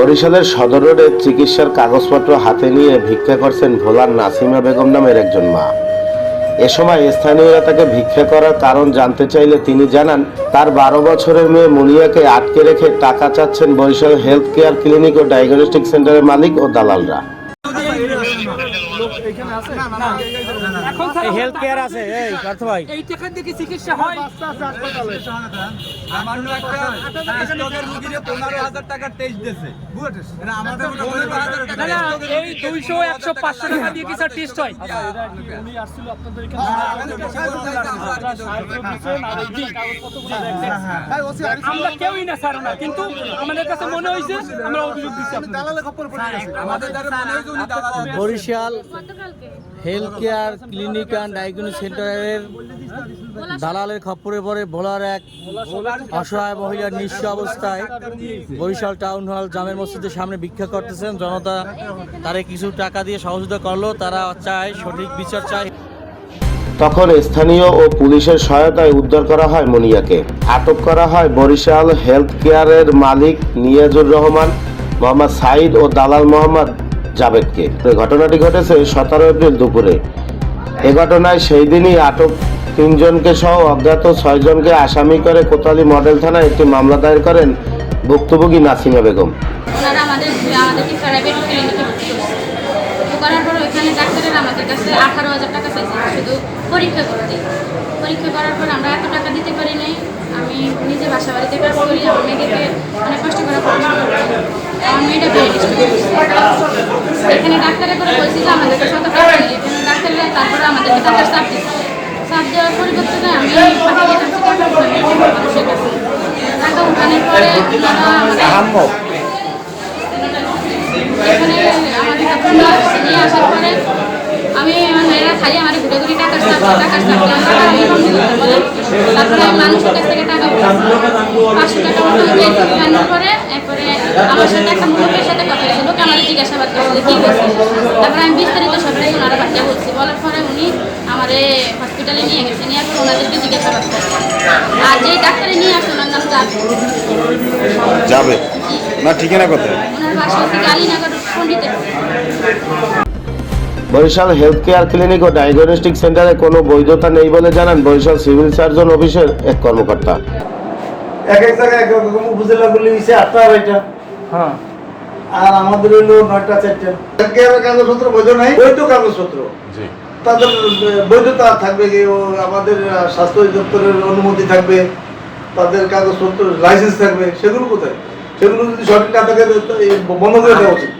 বরিশালের সদর রোডে চিকিৎসার কাগজপত্র হাতে নিয়ে ভিক্ষা করছেন ভোলার নাসিমা বেগম নামের একজন মা। এ সময় স্থানীয়রা তাকে ভিক্ষা করার কারণ জানতে চাইলে তিনি জানান, তার বারো বছরের মেয়ে মুনিয়াকে আটকে রেখে টাকা চাচ্ছেন বরিশাল হেলথ কেয়ার ক্লিনিক ও ডায়াগনস্টিক সেন্টারের মালিক ও দালালরা। হেলথ কেয়ার আছে এই পার্থ ভাই এই টাকা দিয়ে চিকিৎসা হয় সামান্য একটা স্টকের মুখিরে পনেরো হাজার টাকার টেস্ট দিয়েছে এটা আমাদের পনেরো হাজার না টাকা না এই দুইশো একশো পাঁচশো টাকা দিয়ে কি স্যার টেস্ট হয় আমরা কেউই না স্যার না কিন্তু আমাদের কাছে মনে হয়েছে আমরা অভিযোগ দিচ্ছি আমাদের দ্বারা মনে হয়েছে উনি দালাল Barishal health care clinic and diagnostic সেন্টারের দালালের খপ্পরে পড়ে ভোলার এক অসহায় মহিলা নিঃস্ব অবস্থায় বরিশাল টাউন হল জামের মসজিদের সামনে ভিক্ষা করতেছেন। জনতা তারে কিছু টাকা দিয়ে সহযোগিতা করল। তারা চায়, সঠিক বিচার চায়। তখন স্থানীয় ও পুলিশের সহায়তায় উদ্ধার করা হয় মনিয়াকে। আটক করা হয় বরিশাল হেলথ কেয়ারের মালিক নিয়াজুর রহমান, মোহাম্মদ সাইদ ও দালাল মোহাম্মদ জাভেদকে। এই ঘটনাটি ঘটেছে সতেরো এপ্রিল দুপুরে। এ ঘটনায় সেই দিনই আটক তিনজনকে সহ অজ্ঞাত ছয়জনকে আসামি করে কোতালি মডেল থানায় একটি মামলা দায়ের করেন ভুক্তভোগী নাসিমা বেগম। পরীক্ষা করার পর আমরা এত টাকা দিতে পারি নাই। আমি নিজে বাসা বাড়িতে কাজ করি, আমার অনেক কষ্ট করে পড়াশোনা করি আমার মেয়েটা এখানে ডাক্তারে করে বলছি যে আমাদের কাছে অত এখানে ডাক্তাররা তারপরে আমাদেরকে টাকার চাপ দিচ্ছে চাপ দেওয়ার পরিবর্তনে আমি মানুষের কাছে টাকা উঠানোর পরে। এখানে আমাদের নিয়ে আসার পরে আমি আমার মেয়েরা খালি আমার ঘুরে ঘুরে টাকার সাথে টাকার বলে। তারপরে মানুষের কাছ থেকে টাকা পাঁচশো টাকা মতো পরে এরপরে আমার সাথে একটা মুখের সাথে কথা হয়েছে লোক আমার জিজ্ঞাসাবাদ করছে কী হয়েছে? তারপরে আমি বিস্তারিত সবটাই ওনারা বাচ্চা বলছি। বলার পরে উনি আমারে হসপিটালে নিয়ে গেছে। নিয়ে আসলে ওনাদেরকে জিজ্ঞাসাবাদ করছে। আর যেই ডাক্তারে নিয়ে আসছে ওনার নাম যাবে যাবে না ঠিকানা কোথায়? ওনার বাসা হচ্ছে কালীনগর পণ্ডিতের বরিশাল হেলথ কেয়ার ক্লিনিক ও ডায়াগনস্টিক সেন্টারে কোনো বৈধতা নেই বলে জানান বরিশাল সিভিল সার্জন অফিসের এক কর্মকর্তা। এক এক জায়গায় এক রকম উপজেলা গুলি হয়েছে আটটা আড়াইটা হ্যাঁ। আর আমাদের হইল নয়টা চারটা। কাগজপত্র বৈধ নাই? বৈধ কাগজপত্র। তাদের বৈধতা থাকবে আমাদের স্বাস্থ্য দপ্তরের অনুমতি থাকবে। তাদের কাগজপত্র লাইসেন্স থাকবে। সেগুলো কোথায়? সেগুলো যদি সঠিক না থাকে বন্ধ করে দেওয়া উচিত।